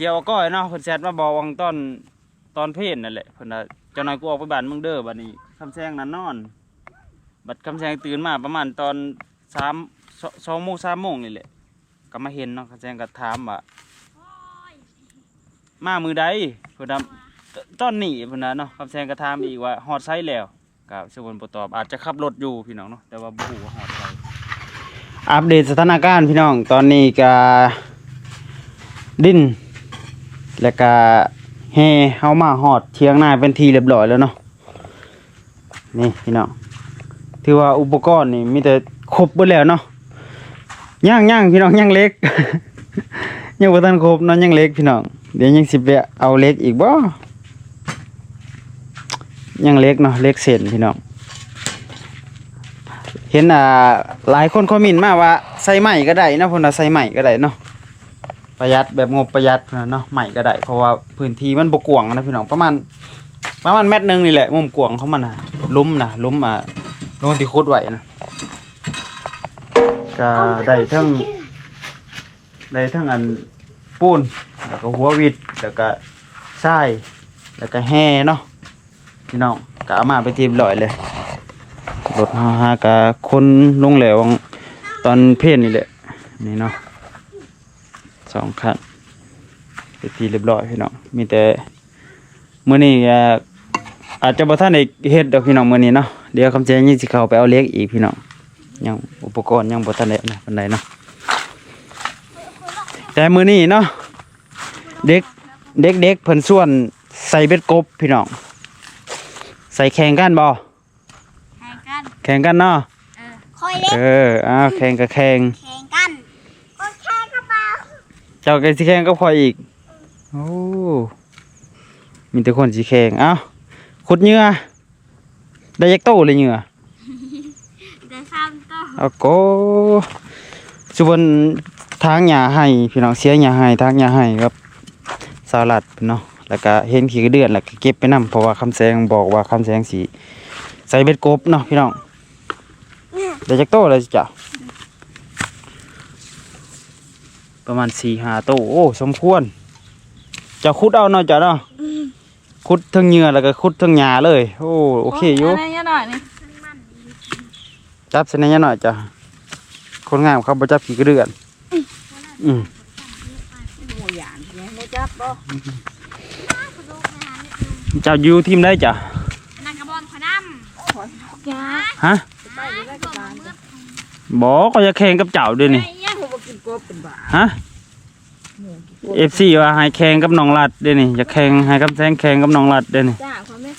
สียวก้อยเนาะเพิ่นแชทมาบอกวังตอนตอนเพลนนั่นแหละเพิ่นว่าเจ้านายกูออกไปบ้านมึงเด้อบัดนี้คำแซงนั้นนอน บัดคำแซงตื่นมาประมาณตอนสามสองโมงสามโมงนี่แหละก็มาเห็นเนาะคำแซงก็ถามว่ามามือใดเพิ่นว่าตตอนนี้เพิ่นน่ะเนาะคำแซงก็ถามอีกว่าฮอดไซแล้วก็สวนบ่ตอบอาจจะขับรถอยู่พี่น้องเนาะแต่ว่าบ่ฮู้ว่าฮอดไซอัปเดตสถานการณ์พี่น้องตอนนี้ก็ดิน แล้วก็แห่เฮามาฮอดเทียงนาเป็นทีเรียบร้อยแล้วเนาะนี่พี่น้องถือว่าอุปกรณ์นี่มีแต่ครบหมดแล้วเนาะย่างย่างพี่น้องย่างเล็กยังบ่ทันครบเนาะยังเล็กพี่น้องเดี๋ยวยังสิไปเอาเล็กอีกบ่ยังเล็กเนาะเล็กเส้นพี่น้องเห็นอ่าหลายคนคอมเมนต์มาว่าใส่ใหม่ก็ได้นะพิ่นว่าใส่ใหม่ก็ได้เนาะ ประหยัดแบบงบประหยัดเนาะใหม่ก็ได้เพราะว่าพื้นที่มันบกวงนะพี่น้องประมาณประมาณเม็ดนึงนี่แหละมุมกวงของมันนะลุ่มนะลุ่มอะลุ่มที่คุดไหวนะก็ได้ทั้งได้ทั้งอันปูนแล้วก็หัววิดแล้วก็ทรายแล้วก็แห่เนาะพี่น้องก็เอามาไปทีมลอยเลยรถฮาฮากะคนลงแหลวตอนเพลนนี่แหละนี่เนาะ สองคันเป็นทีเรียบร้อยพี่น้องมีแต่มื้อนี้อ่าอาจจะบ่ทันได้เฮ็ดดอกพี่น้องมื้อนี้เนาะเดี๋ยวคำแจ้งยังสิเข้าไปเอาเหล็กอีกพี่น้องยังอุปกรณ์ยังบ่ทันได้นะปานใดเนาะแต่มื้อนี้เนาะเด็กเด็กเด็กเพิ่นส่วนใส่เบ็ดกบพี่น้องใส่แข่งกันบ่แข่งกันแข่งกันเนาะเออคอยเล็กเอออ้าวแข่งก็แข่งแข่งกันก็แข่งกระเป๋า เจ้าก็สิแข่งกับข่อยอีก โอ้ มีแต่คนสิแข่งเอ้าขุดเหงื่อได้ยักโตเลยเหงื่อได้ซ้ำต่อเอาโกสุบนทางหญ้าให้พี่น้องเสียหญ้าให้ทางหญ้าให้ครับสาลัดเนาะแล้วก็เห็นขี้กระเดือนแล้วก็เก็บไปนํเพราะว่าคำแสงบอกว่าคำแสงสีใส่เบ็ดกบเนาะพี่น้องได้ยักโตเลยจ้ะ ประมาณสี่ห้าโตโอ้สมควร จะขุดเอาเนาะจ้ะเนาะขุดทั้งเหงื่อแล้วก็ขุดทั้งหญ้าเลย โอ้โอเคอยู่นนี้หน่อยนี่จับเสนยหน่อยจ้ะคนงามเขาบ่จับขี้กระเดือน อืมหมูหยานเนี่ยไม่จับบ่เจ้าอยู่ทีมได้จ้ะนักกระบอลขน้ยาฮะไปอยู่ได้กับบ้านบอกก็จะแข่งกับเจ้าด้วยนี่ไอ้ยังผมบ่ กินกบเป็นบ้าฮะหมูกินกบเอฟซีว่าให้แข่งกับน้องรัดด้วยนี่จะแข่งให้กับแซงแข่งกับน้องรัดด้วยนี่จ้าความไม่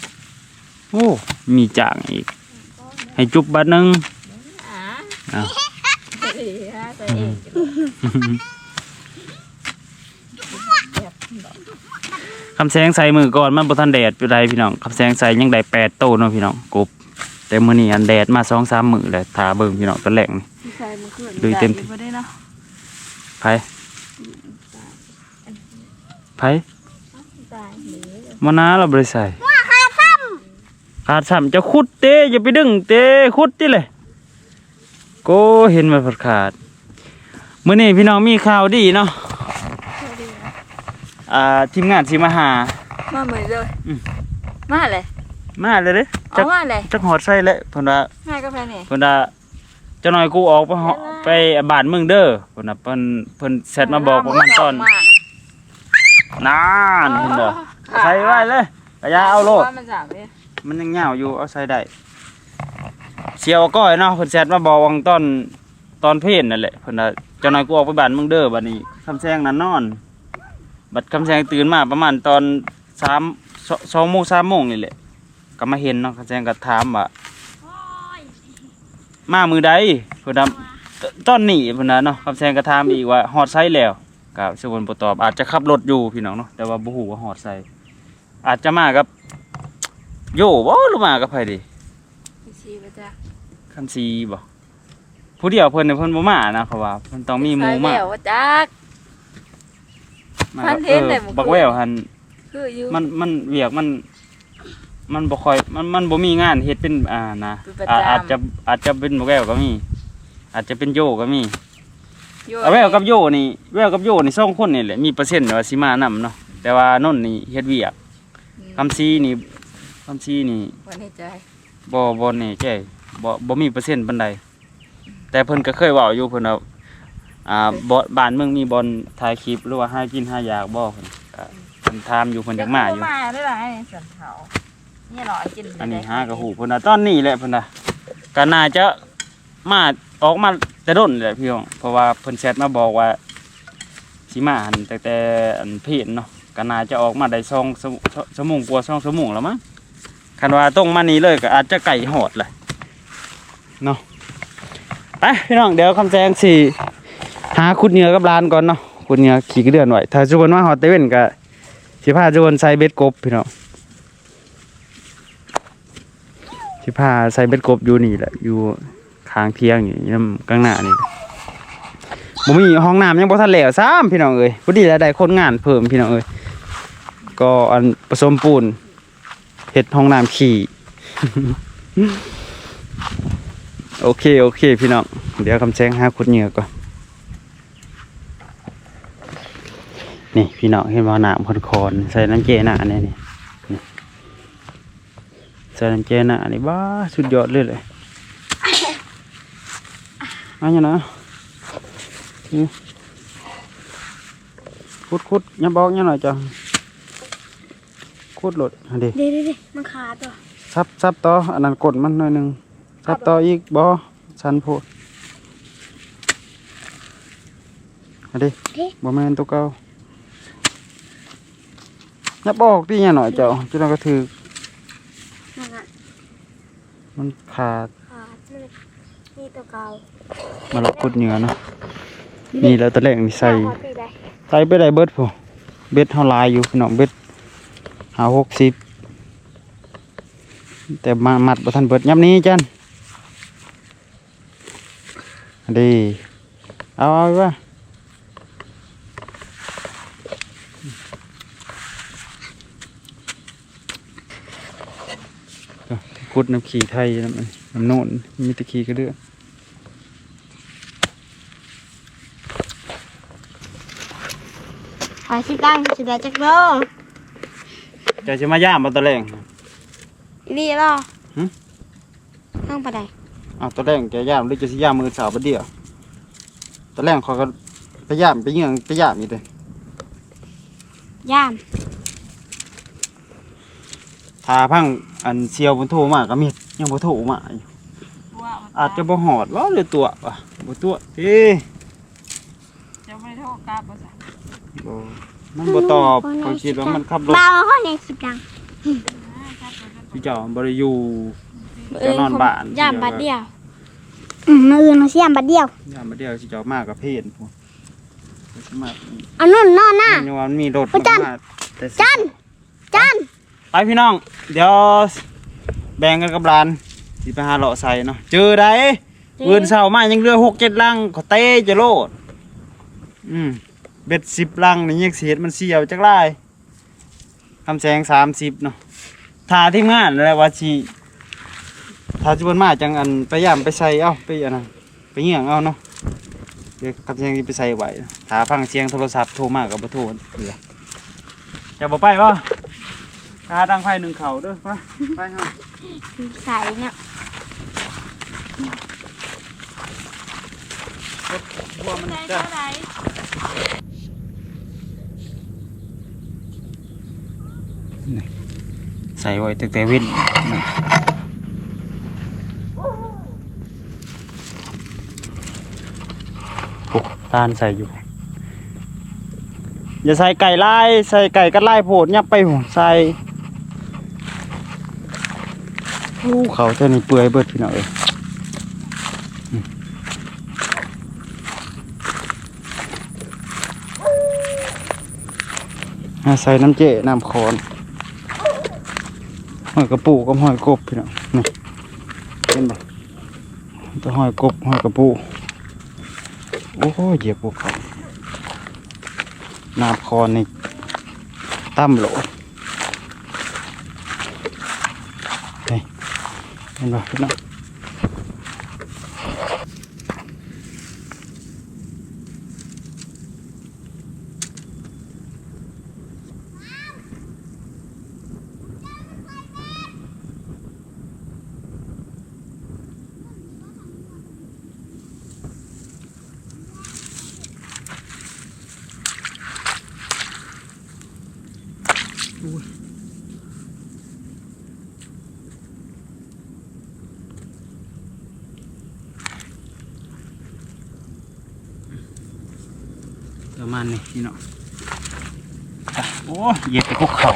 โอ้มีจ่างอีก ให้จุบบัดหนึงอ่าอ้าวเฮ้ยฮะตัวเองคำแสงใส่มือก่อนมันบ่ทันแดดอยู่ใดพี่น้องคำแสงใส่ยังได้แปดโตเนาะพี่น้องกบแต่มื้อนี้อันแดดมาสองสามมื้อแล้วทาเบิ่งพี่น้องตอนแรกนี่ที่ใส่มันขึ้นดูเต็มที่บ่ ได้เนาะไผไผตายหนีเลยมานาเราบ่ได้ใส่ขาดซ้ำจะขุดเต้อย่าไปดึงเต้ขุดติเลยโกเห็นมันขาดมื้อนี้พี่น้องมีข่าวดีเนาะอ่าทีมงานสิมาหา มาเหมือนเลยอืมมาเลยมาเลยเด้เอาจักมาเลยจักหอดใส่เลยเพิ่นว่าง่ายกาแฟนี่เพิ่นว่า เจ้าหน่อยกูออกไปเหาะไปบ้านมึงเด้อเพิ่นน่ะเพิ่นเพิ่นแชทมาบอกประมาณตอนนานเห็นบ่ใส่ไว้เลยกระยาเอาโลดว่ามันสามเลยมันยังยาวอยู่เอาใส่ได้เสียวก้อยเนาะเพิ่นแชทมาบอกวังตอนตอนเพลนนั่นแหละเพิ่นว่าเจ้าหน่อยกูออกไปบ้านมึงเด้อบัดนี้คำแซงนั้นนอน บัดคำแซงตื่นมาประมาณตอนสามสสองโมงสามโมงนี่แหละก็มาเห็นเนาะคำแซงก็ถามว่าำโอ้ย มามือใดเพิ่นว่าตตอนนี้เพิ่นน่ะเนาะคำแซงก็ถามอีกว่าฮอดไซแล้ว ก็สวนบ่ตอบอาจจะขับรถอยู่พี่น้องเนาะแต่ว่าบ่ฮู้ว่าฮอดไซอาจจะมากับ โยบ่หรือมากับไผดิชีไปจ้ะคันซีบ่ผู้เดียวเพิ่นน่ะเพิ่นบ่มานะเขาว่าเพิ่นต้องมีหมู่มาใส่แล้วว่าจัก มาพันเทนได้บ่บักแววหันคืออยู่มันมันเวียกมัน มันบ่ค่อยมันมันบ่มีงานเฮ็ดเป็นอ่านะเป็นประอาจำอาจจะอาจจะเป็นบักแววก็มี อาจจะเป็นโยก็มีอยู่เอาแววกับโยนี่แววกับโยนี่สองคนนี่แหละมีเปอร์เซ็นต์ว่าสิมานํเนาะแต่ว่านนท์นี่เฮ็ดเวียกอืมคำซีนี่คำซีนี่บ่แน่ใจบ่บ่แน่ใจบ่บ่มีเปอร์เซ็นต์ปานใดแต่เพิ่นก็เคยเว้าอยู่เพิ่นว่าอ่าบ่บ้านเมืองมีบอลถ่ายคลิปหรือว่าหากินหาอยากบ่เพิ่นก็เพิ่นถามอยู่เพิ่นอยากมาอยู่มาได้หลายสันเขา นี่หรอกินอันนี้หากระหูเพิ่นน่ะตอนนี้แหละเพิ่นน่ะก็น่าจะมาออกมาแต่ด้นแหละพี่น้องเพราะว่าเพิ่นแชทมาบอกว่าสิมาหันแต่แต่อันเพจเนาะก็น่าจะออกมาได้สองสมชั่วโมงกว่าสองชั่วโมงแล้วมั้งคันว่าตรงมานี้เลยก็อาจจะไก่หอดเลยเนาะไปพี่น้องเดี๋ยวคำแจงสิหาขุดเหนือกับร้านก่อนเนาะขุดเหนือขี่กระเดือนไว้ถ้าจุบนว่าหอดเตเว่นก็สิพาจุบนใส่เบ็ดกบพี่น้อง สิพาใส่เบ็ดกบอยู่นี่แหละอยู่ข้างเที่ยงอยู่น้ำกลางหน้านี่บ่มีห้องน้ำยังบ่ทันแล้วซ้ำพี่น้องเอ้ยพอดีแล้วได้คนงานเพิ่มพี่น้องเอ้ยก็อันผสมปูนเฮ็ดห้องน้ำขี่โอเคโอเค พี่น้องเดี๋ยวคำแซงหาขุดเหงื่อก่อนนี่พี่น้องเห็นว่าน้ำคนคอนๆใส่น้ำเจหนาเนี่ยนี่ ส่น้ำเจน่ะอันนี้บ้าสุดยอดเลยเลยอันนี้นะนี่คุดคุดอย่าบอกอย่าหน่อยจ้ะคุดหลดอันนี้เดี๋ยวเดี๋ยวมันขาดตัวซับซับต่ออันนั้นกดมันหน่อยหนึ่งซับต่ออีกบอชันโพดอันนี้บ่แม่นตัวเก่าอย่าบอกดิอย่าหน่อยเจ้าจุดนั้นก็ถือ นั่นอะมันขาดขาดเลยนี่ตัวเก่ามาเราขุดเหนือเนาะนี่แล้วตะแรกนี่ใส่ขอตีได้ใส่ไปได้เบิดผู้เบ็ดเท่าลายอยู่พี่น้องเบ็ดหาหกสิบแต่มามัดบ่ทันเบิดยับนี้จันอันดีเอาเอาไว้ ว่าขุดน้ำขี่ไทยน้ำมันน้ำโน่นมีแตะขี่กระเดือขอสิตั้งสิได้จักโลจะจะมาย่ามมาตะแรงรีรอหึตั้งปะไดอ้าวตะแรงจะย่ามหรือจะสิย่ามมือสาวประเดียวตะแรงเขาก็ไปย่ามไปเยื่องไปย่ามอยู่เลยย่าม ทาพังอันเชียวบนโทมากก็มียังบนโทมาอยู่อาจจะบ่หอดว่าหรือตัววะบ่ตัวเอ้จะไม่โทษกลับบ่ซะบ่มันบ่ตอบเขาคิดว่ามันขับรถเบาเขาเนี่ยสิบดังพี่เจ้าบ่ได้อยู่จะนอนบ้านย่ามบัดเดียวอืมมืออื่นเขาสิย่ามบัดเดียวย่ามมาเดียวสิเจ้ามากกับเพศพุ่นเขาสิมาเอานุ่นนอนหน้ามันว่ามันมีรถโอ้ยจันมาแต่สิจันจัน ไปพี่น้อง เดี๋ยวแบ่งกันกับร้านสิไปหาเลาะใส่เนาะเจอได้ปืนเสามายังเหลือหกเจ็ดลังเขาเต้จะโลด อืมเบ็ดสิบลังนี่ยังเสียดมันเสียวจักไล่คำแสงสามสิบเนาะทาทีมงานอะไรวะชีทาจุบนมาจังอันไปย่ำไปใส่เอ้าไปอันนั้นไปเหี่ยงเอาเนาะเดี๋ยวคำแสงสิไปใส่ไว้ถ้าฟังเสียงโทรศัพท์โทรมากับบ่โทรเผื่อจะบ่ไปวะ ตาดังไฟหนึ่งเข่าเด้อไปไปเฮาใส่เนี่ยบัวมันได้จะเท่าไหร่ใส่ไว้ตั้งแต่เว้นนะโอ้ตานใส่อยู่ อย่าใส่ไก่ไล่ใส่ไก่ก็ไล่โผดยับไปหัวใส่โอ้ เขาเท่านี้เปื่อยเบิดพี่น้องเอ้ยอาใส่น้ำเจน้ำคอนหอยกระปูกับหอยกบพี่น้องนี่เห็นปะตัวหอยกบหอยกระปูโอ้โหเหยียบพวกเขาน้ำคอนนี่ตั้มโหลนี่ เห็น มาณนี้พี่น้องอะโอ้ยเหย็ดไปคุกเข่า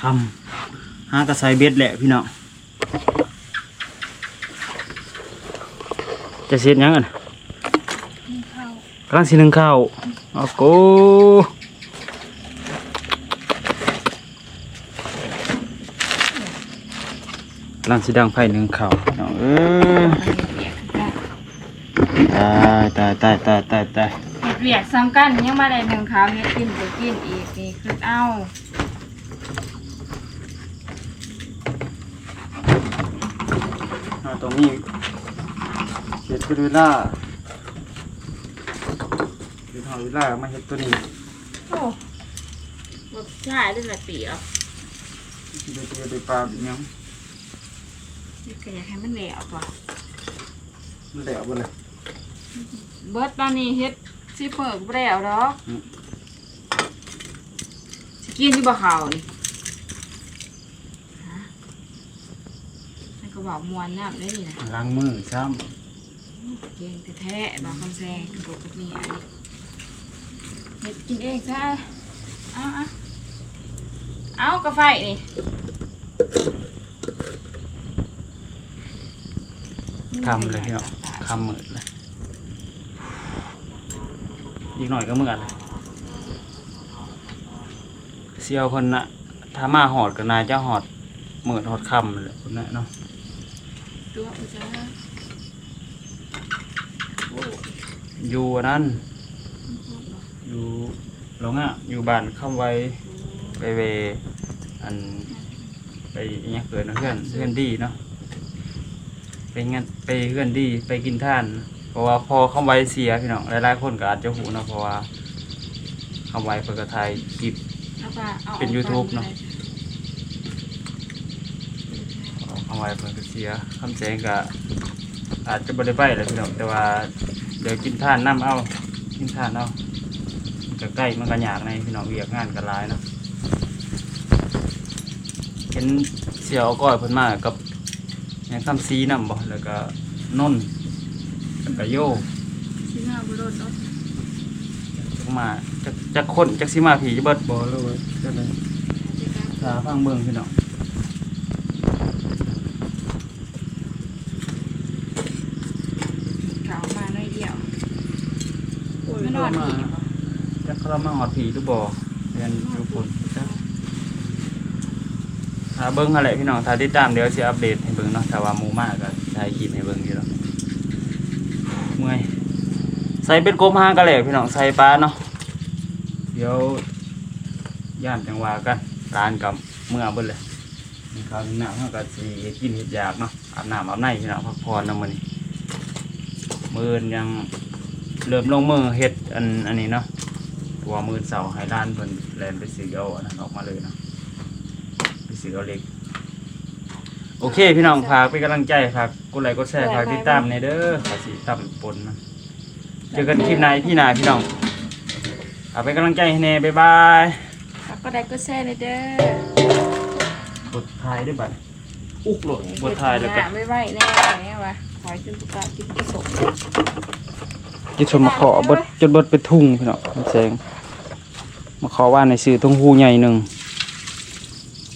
คำหากระใสเบ็ดแหละพี่น้องจะเสียดหยังกันกำลังสิหนึ่งข้าวโอ้โหกำ ลังสิดังไฟหนึ่งเข้าวพี่น้องเออตายตายตายตายตายตายเห็ดเวียดซ้ำกันยังมาได้หนึ่งขาวเห็ดกินก็กินอีกนี่คือเอาเอาตรงนี้เฮ็ดเป็นเวลาเฮ็ดหอเวลามาเฮ็ดตัวนี้โอ้รสชาติด้วยละเปียกเดี๋ยวจะไปปลาอีกยัง นี่ก็อยากให้มันแหลวตัวมันแหลวบ่เลยเบิร์ดตอนนี้เฮ็ดสิเปิกบ่แล้วดอกอืมสิกินอยู่บ่เขานี่ฮะให้ก็บอกมวนน้ำได้นี่นะล้างมือซ้เก่งแท้ๆบางคำแซงกระโดดกับนี่อันนี้เฮ็ดกินเองซะเอาเอาเอากาไฟนี่ คำเลยพี่น้องคำมืดเลยอีกหน่อยก็มืดเลยเสียวคนน่ะถ้ามาหอดก็นายจะหอดมืดหอดคำเลยคนน่ะเนาะตัวอุจจาระโอ้อยู่อันนั้นอยู่หลงอะอยู่บ้านเข้าไว้ไปเวอันไปอิหยังเกิดนะเพื่อนเพื่อนดีเนาะ ไปงั้นไปเพื่อนดีไปกินท่าน เพราะว่าพอเข้าไว้เสียพี่น้องหลายๆคนก็อาจจะหูเนาะเพราะว่าเข้าไว้เปิดกระไทยกิบเอาปะอาเป็นอา YouTube ไปเนอะเข้าไว้เปิดกระเสียคำแสงก็อาจจะบริไปเลยพี่น้องแต่ว่าเดี๋ยวกินท่านน้ำเอากินท่านเอามันก็ใกล้มันก็ยากในพี่น้องเวียกงานกันหลายเนาะเห็นเสียเอาก้อยเพิ่นมากับอ ย่างคำซีนำบ่แล้วก็นนท์แล้วก็โยสิมาบุรุษเนาะจักมาจักจักคนจักสิมาผีจะเบิดบ่เลยจังได๋ถ้าฟังเบิ่งพี่น้องเขามาหน่อยเดียวโอ้ยไม่นอนมาอีกบ่จักเขามาหอดผีหรือบ่เรียนทุกคนจัก ถ้าเบิ่งหั่นแหละพี่น้องถ้าติดตามเดี๋ยวสิอัปเดตให้เบิ่งเนาะถ้าว่ามูมากก็ถ่ายคลิปให้เบิ่งอยู่แล้วเมื่อยใส่เป็นกบหางกันแหละพี่น้องใส่ปลาเนาะเดี๋ยวย่านจังหวะกันร้านกับเมื่อเบิ่เลยนี่ข้าวนี่น้ำเฮาก็สิกินเฮ็ดยากเนาะอาบน้ำอาบในพี่น้องพักผ่อนนำมื้อนี้มื้ออื่นยังเริ่มลงมือเฮ็ดอันอันนี้เนาะตัวมือเสาไฮร้านเพิ่นแลนไปซื้อเอาอันนั้นออกมาเลยเนาะ ไปซื้อเอาเหล็ก โอเค พี่น้องฝากเป็นกำลังใจฝากกดไลค์กดแชร์ฝากติดตามในเด้อฝากสิตั้มปนมันเจอกันคลิปหน้าพี่นายพี่น้องเอาเป็นกำลังใจให้แน่บ๊ายบายแล้วก็ได้ก็แช่เลยเด้อกดถ่ายด้วยบัดอุกโหลดกดถ่ายแล้วก็ไม่ไหวแน่แน่วะขอให้จนตุกะกินกุศลจิตชมมาขอบดจนเบดไปทุ่งพี่น้องคำแสงมาขอว่าในสื่อทุ่งหูใหญ่หนึ่ง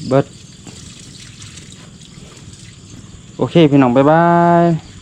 เบิด โอเค พี่น้องบ๊ายบาย